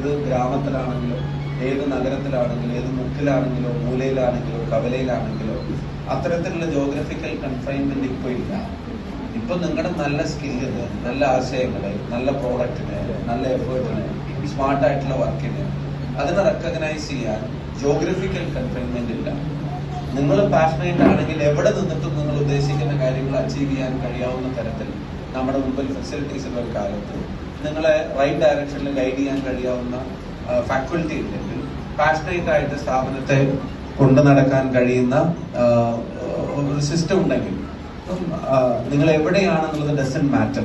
ഏത് ഗ്രാമത്തിലാണെങ്കിലും ഏത് നഗരത്തിലാണെങ്കിലും ഏത് മുക്കിലാണെങ്കിലോ മൂലയിലാണെങ്കിലോ കവലയിലാണെങ്കിലോ അത്തരത്തിലുള്ള ജോഗ്രഫിക്കൽ കൺഫൈൻമെന്റ് ഇപ്പോൾ ഇല്ല. ഇപ്പൊ നിങ്ങളുടെ നല്ല സ്കില്ലിന് നല്ല ആശയങ്ങൾ നല്ല പ്രോഡക്റ്റിന് നല്ല എഫേർട്ടിന് സ്മാർട്ട് ആയിട്ടുള്ള വർക്കിന് അതിനെ റെക്കഗ്നൈസ് ചെയ്യാൻ ജോഗ്രഫിക്കൽ കൺഫൈൻമെന്റ് ഇല്ല. നിങ്ങൾ പാഷനേറ്റ് ആണെങ്കിൽ എവിടെ നിന്നിട്ടും നിങ്ങൾ ഉദ്ദേശിക്കുന്ന കാര്യങ്ങൾ അച്ചീവ് ചെയ്യാൻ കഴിയാവുന്ന തരത്തിൽ നമ്മുടെ മുമ്പിൽ ഫെസിലിറ്റീസ് ഉള്ള ഒരു കാലത്ത് നിങ്ങളെ റൈറ്റ് ഡയറക്ഷനിൽ ഗൈഡ് ചെയ്യാൻ കഴിയാവുന്ന ഫാക്കൽറ്റി ഉണ്ടെങ്കിൽ പാഷനേറ്റ് ആയിട്ട് സ്ഥാപനത്തെ കൊണ്ടു നടക്കാൻ കഴിയുന്ന ഒരു സിസ്റ്റം ഉണ്ടെങ്കിൽ അപ്പം നിങ്ങൾ എവിടെയാണെന്നുള്ളത് ഡസൻ മാറ്റർ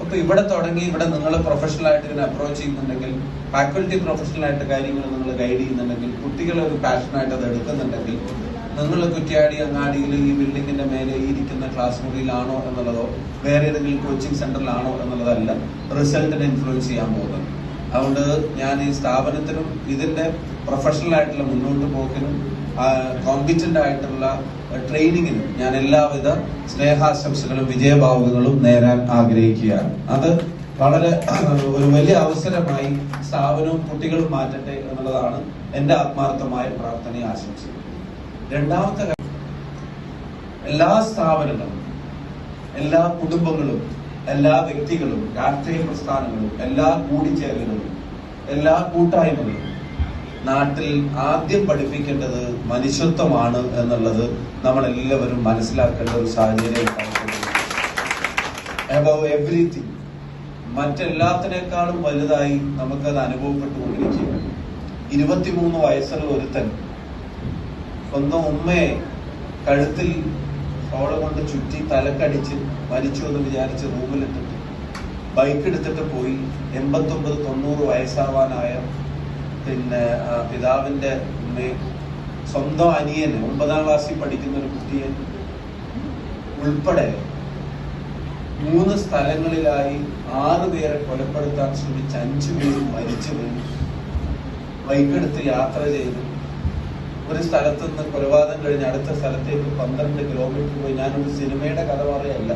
അപ്പൊ ഇവിടെ തുടങ്ങി ഇവിടെ നിങ്ങൾ പ്രൊഫഷണൽ ആയിട്ട് ഇതിനെ അപ്രോച്ച് ചെയ്യുന്നുണ്ടെങ്കിൽ ഫാക്കൽറ്റി പ്രൊഫഷണൽ ആയിട്ട് കാര്യങ്ങൾ നിങ്ങൾ ഗൈഡ് ചെയ്യുന്നുണ്ടെങ്കിൽ കുട്ടികളെ ഒരു പാഷനായിട്ട് അത് എടുക്കുന്നുണ്ടെങ്കിൽ നിങ്ങൾ കുറ്റ്യാടി അങ്ങാടിയിൽ ഈ ബിൽഡിങ്ങിന്റെ മേലെ ഇരിക്കുന്ന ക്ലാസ് മുറിയിലാണോ എന്നുള്ളതോ വേറെ ഏതെങ്കിലും കോച്ചിങ് സെന്ററിലാണോ എന്നുള്ളതല്ല റിസൾട്ടിനെ ഇൻഫ്ലുവൻസ് ചെയ്യാൻ പോകുന്നത്. അതുകൊണ്ട് ഞാൻ ഈ സ്ഥാപനത്തിനും ഇതിന്റെ പ്രൊഫഷണൽ ആയിട്ടുള്ള മുന്നോട്ട് പോക്കിനും കോമ്പിറ്റന്റ് ആയിട്ടുള്ള ട്രെയിനിങ്ങിനും ഞാൻ എല്ലാവിധ സ്നേഹാശംസകളും വിജയഭാവുകങ്ങളും നേരാൻ ആഗ്രഹിക്കുകയാണ്. അത് വളരെ ഒരു വലിയ അവസരമായി സ്ഥാപനവും കുട്ടികളും മാറ്റട്ടെ എന്നുള്ളതാണ് എന്റെ ആത്മാർത്ഥമായ പ്രാർത്ഥനയും ആശംസ രണ്ടാമത്തെ കാര്യം എല്ലാ സ്ഥാപനങ്ങളും എല്ലാ കുടുംബങ്ങളും എല്ലാ വ്യക്തികളും രാഷ്ട്രീയ പ്രസ്ഥാനങ്ങളും എല്ലാ കൂടിച്ചേരലുകളും എല്ലാ കൂട്ടായ്മകളും നാട്ടിൽ ആദ്യം പഠിപ്പിക്കേണ്ടത് മനുഷ്യത്വമാണ് എന്നുള്ളത് നമ്മൾ എല്ലാവരും മനസ്സിലാക്കേണ്ട ഒരു സാഹചര്യം അബവ് എവറിഥിങ് മറ്റെല്ലാത്തിനേക്കാളും വലുതായി നമുക്കത് അനുഭവപ്പെട്ടുകൊണ്ടിരിക്കുകയാണ്. ഇരുപത്തിമൂന്ന് വയസ്സുള്ള ഒരുത്തൻ സ്വന്തം ഉമ്മയെ കഴുത്തിൽ ഷോൾ കൊണ്ട് ചുറ്റി തലക്കടിച്ച് മരിച്ചു എന്ന് വിചാരിച്ച് റൂമിലെത്തിട്ട്. ബൈക്ക് എടുത്തിട്ട് പോയി. എൺപത്തൊമ്പത് തൊണ്ണൂറ് വയസ്സാവാനായ പിന്നെ പിതാവിന്റെ ഉമ്മയെ സ്വന്തം അനിയന് ഒമ്പതാം ക്ലാസ്സിൽ പഠിക്കുന്ന ഒരു കുട്ടിയെ ഉൾപ്പെടെ മൂന്ന് സ്ഥലങ്ങളിലായി ആറ് പേരെ കൊലപ്പെടുത്താൻ ശ്രമിച്ച അഞ്ചു പേര് മരിച്ചു. വീണു ബൈക്കെടുത്ത് യാത്ര ചെയ്തു. ഒരു സ്ഥലത്ത് നിന്ന് കൊലപാതകം കഴിഞ്ഞ് അടുത്ത സ്ഥലത്തേക്ക് പന്ത്രണ്ട് കിലോമീറ്റർ പോയി ഞാനൊരു സിനിമയുടെ കഥ പറയല്ല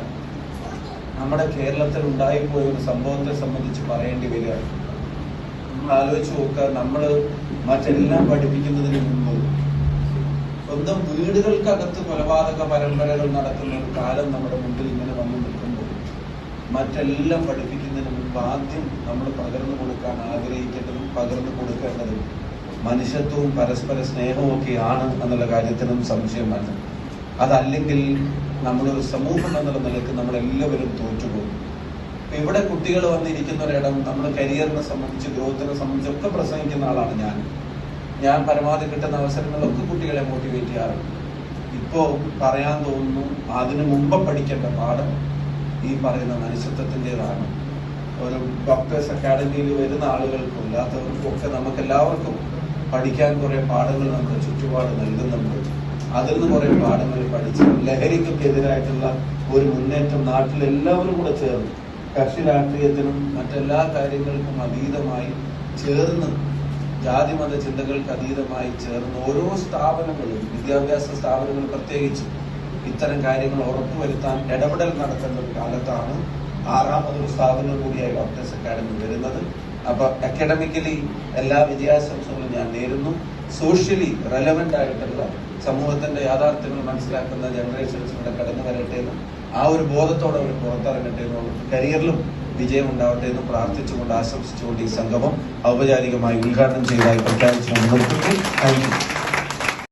നമ്മുടെ കേരളത്തിൽ ഉണ്ടായിപ്പോയ ഒരു സംഭവത്തെ സംബന്ധിച്ച് പറയേണ്ടി വരികയാണ്. നമ്മൾ ആലോചിച്ച് നോക്കുക നമ്മൾ മറ്റെല്ലാം പഠിപ്പിക്കുന്നതിന് മുമ്പ് സ്വന്തം വീടുകൾക്കകത്ത് കൊലപാതക പരമ്പരകൾ നടക്കുന്ന ഒരു കാലം നമ്മുടെ മുമ്പിൽ ഇങ്ങനെ വന്നു നിൽക്കുമ്പോൾ മറ്റെല്ലാം പഠിപ്പിക്കുന്നതിന് മുമ്പ് ആദ്യം നമ്മൾ പകർന്നു കൊടുക്കാൻ ആഗ്രഹിക്കേണ്ടതും പകർന്നു കൊടുക്കേണ്ടതും മനുഷ്യത്വവും പരസ്പര സ്നേഹവും ഒക്കെ ആണ് എന്നുള്ള കാര്യത്തിനും സംശയം വേണ്ട അതല്ലെങ്കിൽ നമ്മളൊരു സമൂഹം എന്നുള്ള നിലയ്ക്ക് നമ്മളെല്ലാവരും തോറ്റുപോകും. ഇവിടെ കുട്ടികൾ വന്നിരിക്കുന്ന ഒരിടം നമ്മുടെ കരിയറിനെ സംബന്ധിച്ച് ഗ്രോത്തിനെ സംബന്ധിച്ച് ഒക്കെ പ്രസംഗിക്കുന്ന ആളാണ് ഞാൻ. ഞാൻ പരമാവധി കിട്ടുന്ന അവസരങ്ങളിലൊക്കെ കുട്ടികളെ മോട്ടിവേറ്റ് ചെയ്യാറുണ്ട്. ഇപ്പോ പറയാൻ തോന്നുന്നു അതിനു മുമ്പ് പഠിക്കേണ്ട പാഠം ഈ പറയുന്ന മനുഷ്യത്വത്തിന്റെതാണ്. ഒരു ഡോക്ടേഴ്സ് അക്കാഡമിയിൽ വരുന്ന ആളുകൾക്കും ഇല്ലാത്തവർക്കും ഒക്കെ നമുക്ക് എല്ലാവർക്കും പഠിക്കാൻ കുറെ പാഠങ്ങൾ നമ്മുടെ ചുറ്റുപാട് നൽകുന്നുണ്ട്. അതിൽ നിന്ന് കുറെ പാഠങ്ങൾ പഠിച്ച് ലഹരിക്കെതിരായിട്ടുള്ള ഒരു മുന്നേറ്റം നാട്ടിൽ എല്ലാവരും കൂടെ ചേർന്ന് കക്ഷി രാഷ്ട്രീയത്തിനും മറ്റെല്ലാ കാര്യങ്ങൾക്കും അതീതമായി ചേർന്ന് ജാതി മത ചിന്തകൾക്ക് അതീതമായി ചേർന്ന് ഓരോ സ്ഥാപനങ്ങളും വിദ്യാഭ്യാസ സ്ഥാപനങ്ങൾ പ്രത്യേകിച്ച് ഇത്തരം കാര്യങ്ങൾ ഉറപ്പുവരുത്താൻ ഇടപെടൽ നടത്തേണ്ട ഒരു കാലത്താണ് ആറാമതൊരു സ്ഥാപനം കൂടിയായി ഡോക്ടേഴ്സ് അക്കാഡമി വരുന്നത്. അപ്പൊ അക്കാഡമിക്കലി എല്ലാ വിജയാശംസകളും ഞാൻ നേരുന്നു. സോഷ്യലി റെലവെന്റ് ആയിട്ടുള്ള സമൂഹത്തിന്റെ യാഥാർത്ഥ്യങ്ങൾ മനസ്സിലാക്കുന്ന ജനറേഷൻസ് ഇവിടെ കടന്നു വരട്ടെ എന്നും ആ ഒരു ബോധത്തോടെ അവർ പുറത്തിറങ്ങട്ടെ എന്നും കരിയറിലും വിജയം ഉണ്ടാവട്ടെ എന്ന് പ്രാർത്ഥിച്ചുകൊണ്ട് ആശംസിച്ചുകൊണ്ട് ഈ സംഗമം ഔപചാരികമായി ഉദ്ഘാടനം ചെയ്തതായി പ്രഖ്യാപിച്ചു താങ്ക് യു